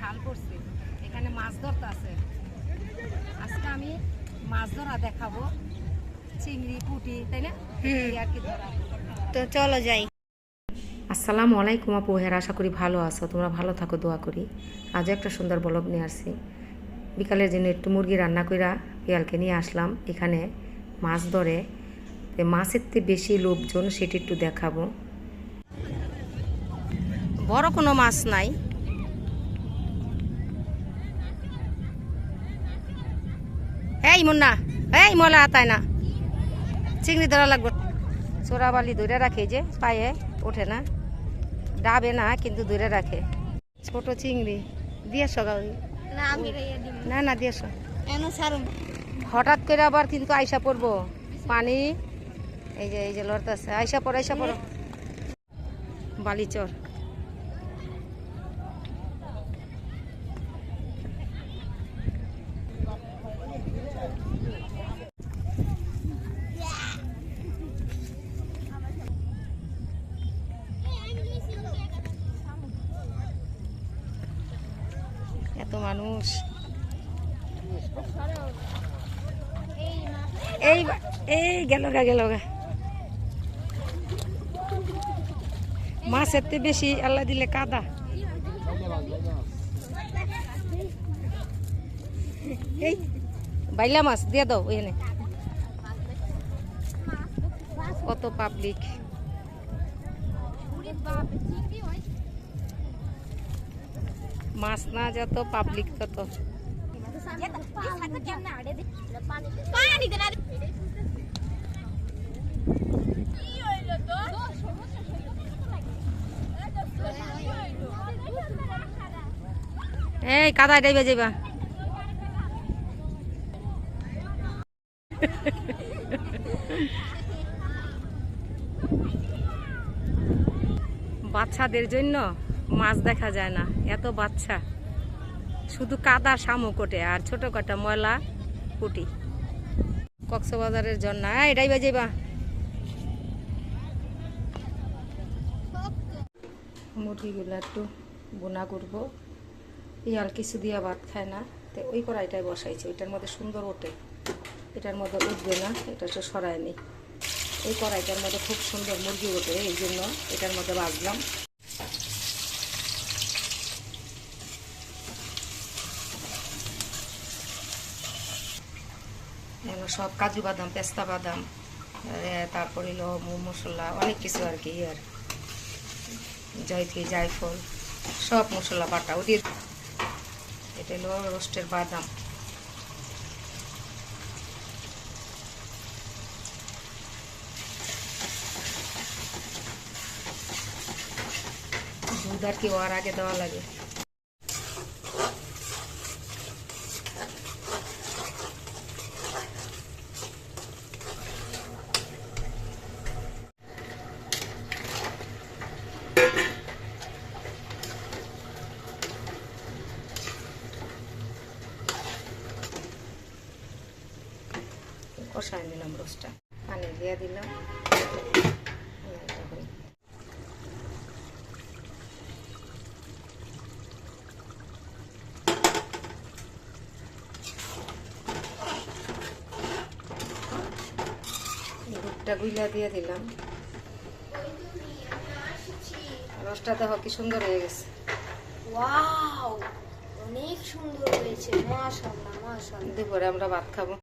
খাল পড়ছে। এখানে মাছ ধরতে আছে। আজকে আমি মাছ ধরা দেখাবো। চিংড়ি পুটি তাই না? আর কি তো চলো যাই। আসসালামু আলাইকুম আপু হের আশা করি ভালো আছো। তোমরা ভালো থাকো দোয়া করি। আজও একটা সুন্দর বলব নিয়ে আসছি। বিকালের জন্য একটু মুরগি রান্না করা পেয়ালকে নিয়ে আসলাম। এখানে মাছ ধরে। মাছের তে বেশি লোকজন সেটি একটু দেখাবো। বড় কোনো মাছ নাই। এই মুন্না এই মলা আতায় না। চিংড়ি ধরা লাগবে। চোরা বালি ধরে রাখে যে পায়ে ওঠে না। ডাবে না কিন্তু ধরে রাখে। ছোট চিংড়ি দিয়েছ না না দিয়েছ হঠাৎ করে আবার কিন্তু আইসা পড়ব। পানি এই যে এই যে লড়তেছে। আইসা পড় আইসা পড়ো। বালিচর এত মানুষ। এই এই গেল গা গেল গা। মাছের থেকে বেশি আল্লাহ দিলে কাদা। এই, বাইলা মাছ দিয়ে দাও ওইখানে কত পাবলিক মাছ না যত পাবলিক তত। এই কাদায় ডাইবে যাইবা বাচ্চাদের জন্য মাছ দেখা যায় না, এত বাচ্চা। শুধু কাদা শামুক ওঠে, আর ছোট কাটা ময়লা কুটি। কক্সবাজারের জন্য এই বাজে যাইবা। মুরগিগুলো একটু বোনা করব। পিয়াল কিছু দিয়া ভাত খায় না। তো ওই কড়াইটাই বসাইছি, ওইটার মধ্যে সুন্দর ওঠে। এটার মধ্যে উঠবে না, এটা তো সরায়নি এই কড়াইটার মধ্যে খুব সুন্দর মুরগি ওঠে, এই জন্য এটার মধ্যে বাজলাম সব কাজু বাদাম, পেস্তা বাদাম তারপর হলো মশলা, অনেক কিছু আর কি আর জয়ত্রী, জায়ফল, সব মশলা বাটা, ওদের। এটা হলো রোস্টের বাদাম। দুধ আর কি ওর আগে দেওয়া লাগে। কষায় নিলাম রোস্টটা। পানি দিয়ে দিলাম। দুধটা গুইলা দিয়ে দিলাম। রসটা দেখো কি সুন্দর হয়ে গেছে। ওয়াও অনেক সুন্দর হয়েছে মাশাআল্লাহ মাশাআল্লাহ। দুপুরে আমরা ভাত খাব।